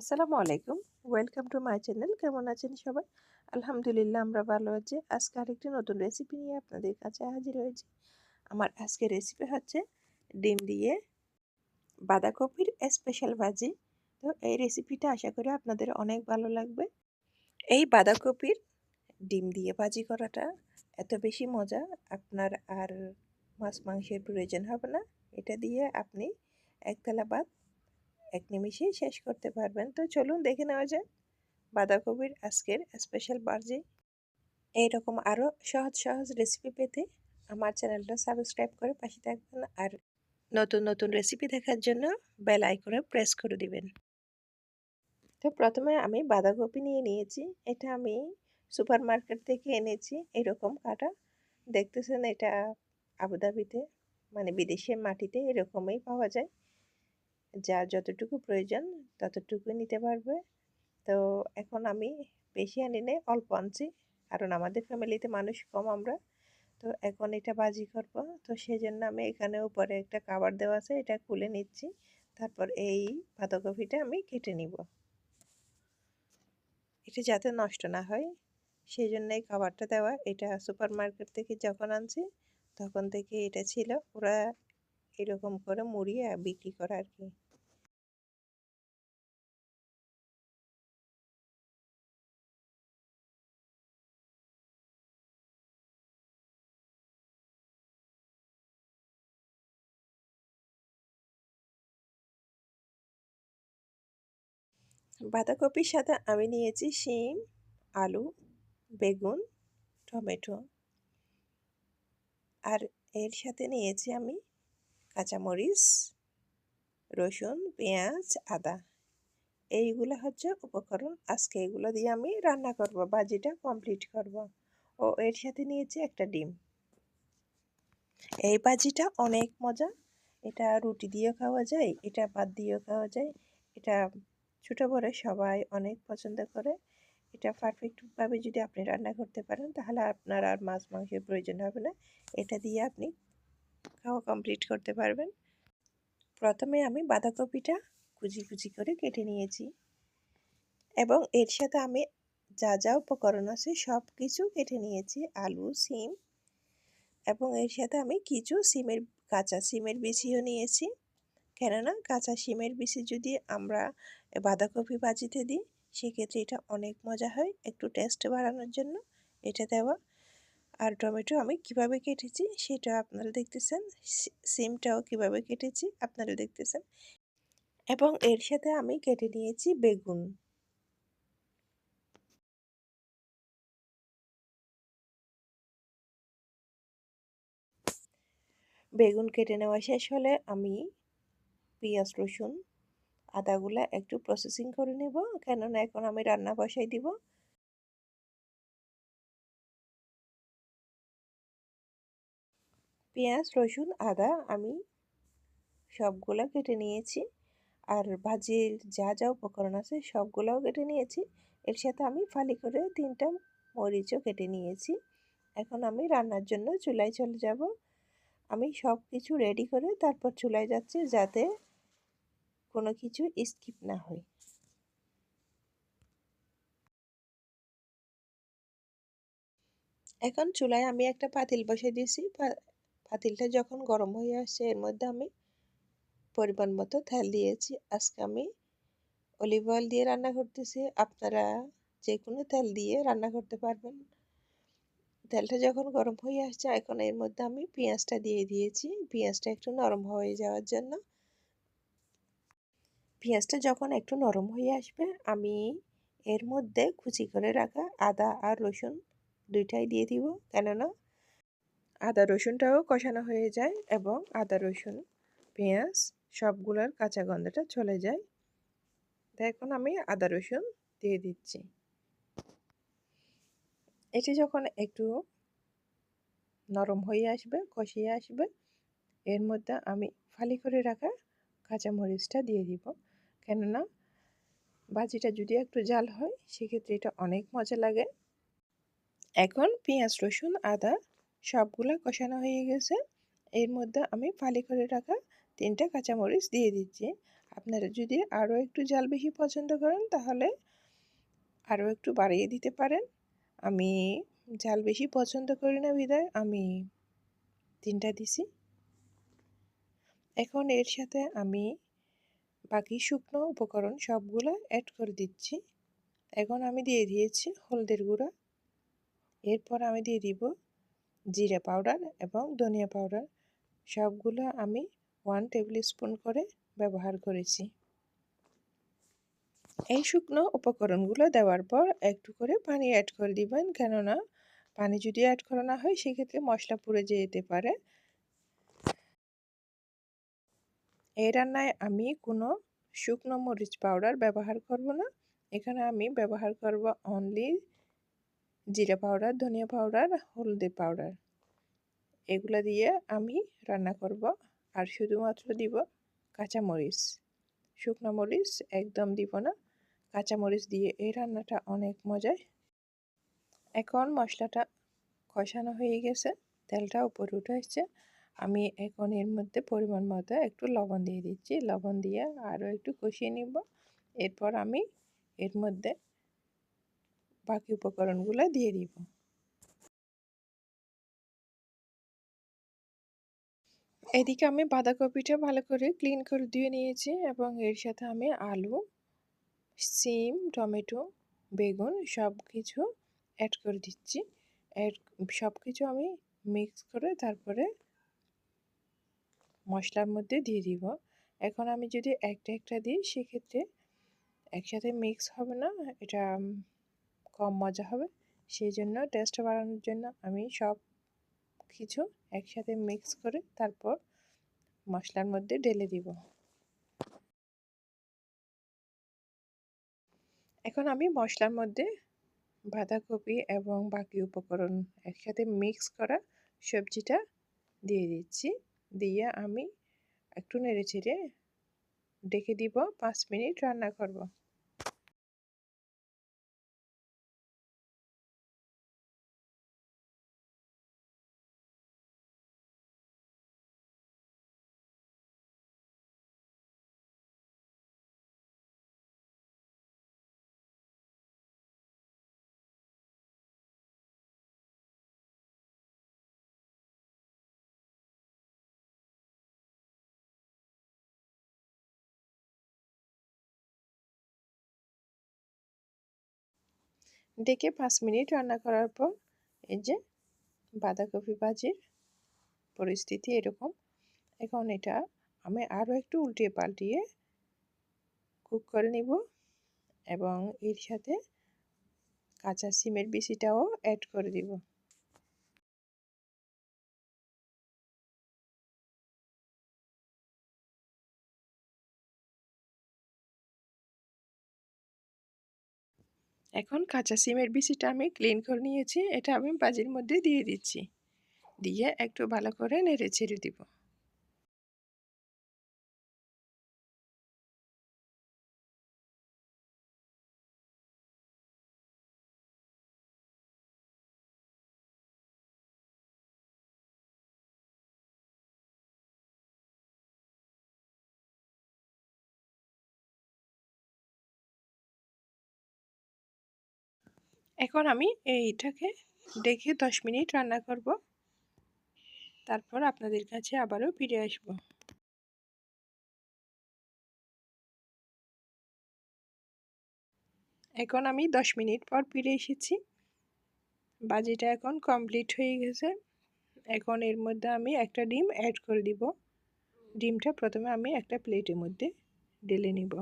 আসসালামু আলাইকুম। Welcome to my channel কেমন আছেন সবাই? আলহামদুলিল্লাহ, আমরা ভালো আছি। আজকে আরেকটি নতুন রেসিপি নিয়ে আপনাদের কাছে হাজির হয়েছি। আমার আজকের রেসিপি হচ্ছে ডিম দিয়ে বাঁধাকপির স্পেশাল ভাজি। তো এই রেসিপিটা আশা করি আপনাদের অনেক ভালো লাগবে। এই বাঁধাকপির ডিম দিয়ে ভাজি করাটা এত বেশি মজা, আপনার আর মাছ মাংসের প্রয়োজন হবে না। এটা দিয়ে আপনি একতলা ভাত এক নিমিষেই শেষ করতে পারবেন। তো চলুন দেখে নেওয়া যায় বাঁধাকপির আজকের স্পেশাল বার্জি এইরকম আরও সহজ সহজ রেসিপি পেতে আমার চ্যানেলটা সাবস্ক্রাইব করে পাশে থাকবেন আর নতুন নতুন রেসিপি দেখার জন্য বেল আইকনে প্রেস করে দিবেন। তো প্রথমে আমি বাঁধাকপি নিয়ে নিয়েছি। এটা আমি সুপার মার্কেট থেকে এনেছি। এরকম কাটা। দেখতেছেন এটা আবুধাবিতে মানে বিদেশের মাটিতে এরকমই পাওয়া যায়। যার যতটুকু প্রয়োজন ততটুকু নিতে পারবে। তো এখন আমি বেশি আনি নেই, অল্প আনছি। কারণ আমাদের ফ্যামিলিতে মানুষ কম আমরা। তো এখন এটা বাজি করব। তো সেই জন্য আমি এখানে উপরে একটা কাবার দেওয়া আছে, এটা খুলে নিচ্ছি। তারপর এই বাঁধাকপিটা আমি কেটে নিব। এটা যাতে নষ্ট না হয় সেই জন্য এই খাবারটা দেওয়া। এটা সুপার মার্কেট থেকে যখন আনছি, তখন থেকে এটা ছিল। ওরা এরকম করে মুড়িয়ে বিক্রি করে আর কি। বাঁধাকপির সাথে আমি নিয়েছি শিম, আলু, বেগুন, টমেটো। আর এর সাথে নিয়েছি আমি কাঁচামরিচ, রসুন, পেঁয়াজ, আদা। এইগুলো হচ্ছে উপকরণ। আজকে এগুলো দিয়ে আমি রান্না করব বাজিটা কমপ্লিট করব। ও, এর সাথে নিয়েছি একটা ডিম। এই বাজিটা অনেক মজা। এটা রুটি দিয়েও খাওয়া যায়, এটা ভাত দিয়েও খাওয়া যায়, এটা ছোটো বড় সবাই অনেক পছন্দ করে। এটা পারফেক্টভাবে যদি আপনি রান্না করতে পারেন, তাহলে আপনার আর মাছ মাংসের প্রয়োজন হবে না। এটা দিয়ে আপনি খাওয়া কমপ্লিট করতে পারবেন। প্রথমে আমি বাঁধাকপিটা কুচি কুচি করে কেটে নিয়েছি। এবং এর সাথে আমি যা যা উপকরণ আছে সব কিছু কেটে নিয়েছি, আলু, সিম। এবং এর সাথে আমি কিছু সিমের কাঁচা সিমের বিচিও নিয়েছি। কেননা কাঁচা শিমের বিচি যদি আমরা বাঁধাকপি ভাজিতে দিই, সেক্ষেত্রে এটা অনেক মজা হয় একটু টেস্ট বাড়ানোর জন্য, এটা দেওয়া। আর টমেটো আমি কীভাবে কেটেছি সেটা আপনারা দেখতেছেন সিমটাও কীভাবে কেটেছি আপনারা দেখতেছেন। এবং এর সাথে আমি কেটে নিয়েছি বেগুন। বেগুন কেটে নেওয়া শেষ হলে আমি পেঁয়াজ, রসুন, আদাগুলা একটু প্রসেসিং করে নেব। কেননা এখন আমি রান্না বসাই দিব। পেঁয়াজ, রসুন, আদা আমি সবগুলা কেটে নিয়েছি। আর ভাজির যা যা উপকরণ আছে সবগুলাও কেটে নিয়েছি। এর সাথে আমি ফালি করে তিনটা মরিচও কেটে নিয়েছি। এখন আমি রান্নার জন্য চুলায় চলে যাব। আমি সব কিছু রেডি করে তারপর চুলায় যাচ্ছি যাতে কোনো কিছু স্কিপ না হয় এখন চুলায় আমি একটা পাতিল বসে দিয়েছি। পাতিলটা যখন গরম হয়ে আসছে, এর মধ্যে আমি পরিমাণ মতো তেল দিয়েছি। আজকে আমি অলিভ অয়েল দিয়ে রান্না করতেছি। আপনারা যে কোনো তেল দিয়ে রান্না করতে পারবেন। তেলটা যখন গরম হয়ে আসছে, এখন এর মধ্যে আমি পেঁয়াজটা দিয়ে দিয়েছি। পেঁয়াজটা একটু নরম হয়ে যাওয়ার জন্য পেঁয়াজটা যখন একটু নরম হয়ে আসবে, আমি এর মধ্যে কুচি করে রাখা আদা আর রসুন দুইটাই দিয়ে দিব। কেননা আদা রসুনটাও কষানো হয়ে যায় এবং আদা, রসুন, পেঁয়াজ সবগুলোর কাঁচা গন্ধটা চলে যায়। তাই এখন আমি আদা, রসুন দিয়ে দিচ্ছি। এটি যখন একটু নরম হয়ে আসবে, কষিয়ে আসবে, এর মধ্যে আমি ফালি করে রাখা কাঁচামরিচটা দিয়ে দিব। কেননা ভাজিটা যদি একটু জাল হয়, সেক্ষেত্রে এটা অনেক মজা লাগে। এখন পেঁয়াজ, রসুন, আদা সবগুলো কষানো হয়ে গেছে। এর মধ্যে আমি ফালি করে রাখা তিনটা কাঁচামরিচ দিয়ে দিচ্ছি। আপনারা যদি আরও একটু জাল বেশি পছন্দ করেন, তাহলে আরও একটু বাড়িয়ে দিতে পারেন। আমি জাল বেশি পছন্দ করি না বিদায়, আমি তিনটা দিছি। এখন এর সাথে আমি বাকি শুকনো উপকরণ সবগুলো অ্যাড করে দিচ্ছি। এখন আমি দিয়ে দিয়েছি হলদের গুঁড়া। এরপর আমি দিয়ে দিব জিরা পাউডার এবং ধনিয়া পাউডার। সবগুলো আমি ওয়ান টেবিল স্পুন করে ব্যবহার করেছি। এই শুকনো উপকরণগুলো দেওয়ার পর একটু করে পানি অ্যাড করে দিবেন। কেননা পানি যদি অ্যাড করা না হয়, সেক্ষেত্রে মশলা পুড়ে যেতে পারে। এই রান্নায় আমি কোনো শুকনো মরিচ পাউডার ব্যবহার করব না। এখানে আমি ব্যবহার করব অনলি জিরা পাউডার, ধনিয়া পাউডার, হলদি পাউডার। এগুলো দিয়ে আমি রান্না করব আর শুধুমাত্র দিব কাঁচামরিচ শুকনো মরিচ একদম দিব না। কাঁচামরিচ দিয়ে এই রান্নাটা অনেক মজায়। এখন মশলাটা কষানো হয়ে গেছে। তেলটা উপরে উঠে এসছে আমি এখন এর মধ্যে পরিমাণ মতো একটু লবণ দিয়ে দিচ্ছি। লবণ দিয়ে আরও একটু কষিয়ে নিব। এরপর আমি এর মধ্যে বাকি উপকরণগুলো দিয়ে দিব। এদিকে আমি বাঁধাকপিটা ভালো করে ক্লিন করে দিয়ে নিয়েছি এবং এর সাথে আমি আলু, সিম, টমেটো, বেগুন সব কিছু অ্যাড করে দিচ্ছি। অ্যাড সব কিছু আমি মিক্স করে তারপরে মশলার মধ্যে দিয়ে দিব। এখন আমি যদি একটা একটা দিই, সেক্ষেত্রে একসাথে মিক্স হবে না, এটা কম মজা হবে। সেই জন্য টেস্ট বাড়ানোর জন্য আমি সব কিছু একসাথে মিক্স করে তারপর মশলার মধ্যে ঢেলে দিব। এখন আমি মশলার মধ্যে বাঁধাকপি এবং বাকি উপকরণ একসাথে মিক্স করা সবজিটা দিয়ে দিচ্ছি। দিয়ে আমি একটু নেড়ে চেড়ে ডেকে দিব পাঁচ মিনিট রান্না করব। ডেকে পাঁচ মিনিট রান্না করার পর এই যে বাঁধাকপি ভাজির পরিস্থিতি এরকম। এখন এটা আমি আরও একটু উল্টিয়ে পাল্টিয়ে কুক করে নিব এবং এর সাথে কাঁচা সিমের বিচিটাও অ্যাড করে দিব। এখন কাঁচা সিমের বিচিটা আমি ক্লিন করে নিয়েছি, এটা আমি বাজির মধ্যে দিয়ে দিচ্ছি। দিয়ে একটু ভালো করে নেড়ে ছেড়ে দিব। এখন আমি এইটাকে দেখে দশ মিনিট রান্না করব। তারপর আপনাদের কাছে আবারও ফিরে আসব। এখন আমি দশ মিনিট পর ফিরে এসেছি। বাজিটা এখন কমপ্লিট হয়ে গেছে। এখন এর মধ্যে আমি একটা ডিম অ্যাড করে দিব। ডিমটা প্রথমে আমি একটা প্লেটের মধ্যে ঢেলে নিব।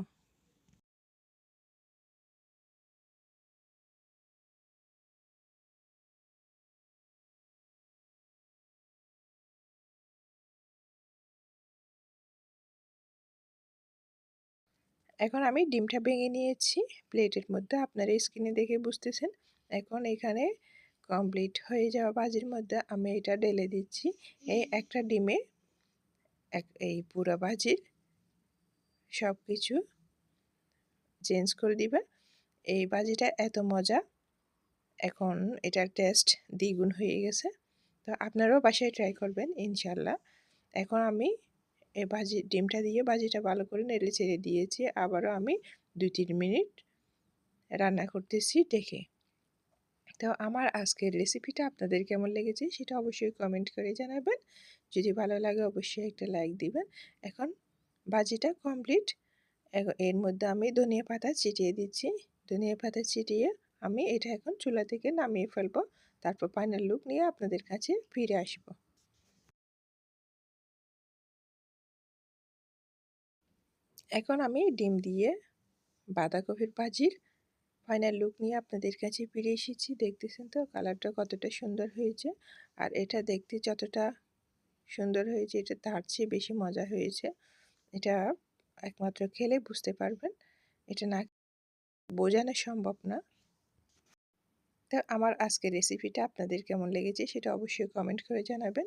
এখন আমি ডিমটা ভেঙে নিয়েছি। প্লেটের মধ্যে আপনারা স্ক্রিনে দেখে বুঝতেছেন। এখন এখানে কমপ্লিট হয়ে যাওয়া বাজির মধ্যে আমি এটা ঢেলে দিচ্ছি। এই একটা ডিমে এক, এই পুরো বাজির সব কিছু চেঞ্জ করে দিবে। এই বাজিটা এত মজা। এখন এটার টেস্ট দ্বিগুণ হয়ে গেছে। তো আপনারাও বাসায় ট্রাই করবেন, ইনশাল্লাহ। এখন আমি ভাজি ডিমটা দিয়ে ভাজিটা ভালো করে নেড়ে ছেড়ে দিয়েছি। আবারও আমি দুই তিন মিনিট রান্না করতেছি ডেকে তো আমার আজকের রেসিপিটা আপনাদের কেমন লেগেছে সেটা অবশ্যই কমেন্ট করে জানাবেন। যদি ভালো লাগে অবশ্যই একটা লাইক দিবেন। এখন ভাজিটা কমপ্লিট এর মধ্যে আমি ধনিয়া পাতা ছিটিয়ে দিচ্ছি। ধনিয়া পাতা ছিটিয়ে আমি এটা এখন চুলা থেকে নামিয়ে ফেলব। তারপর ফাইনাল লুক নিয়ে আপনাদের কাছে ফিরে আসব। এখন আমি ডিম দিয়ে বাঁধাকপির ভাজির ফাইনাল লুক নিয়ে আপনাদের কাছে ফিরে এসেছি। দেখতেছেন তো কালারটা কতটা সুন্দর হয়েছে আর এটা দেখতে যতটা সুন্দর হয়েছে, এটা তার চেয়ে বেশি মজা হয়েছে। এটা একমাত্র খেলে বুঝতে পারবেন, এটা না বোঝানো সম্ভব না। তো আমার আজকের রেসিপিটা আপনাদের কেমন লেগেছে সেটা অবশ্যই কমেন্ট করে জানাবেন।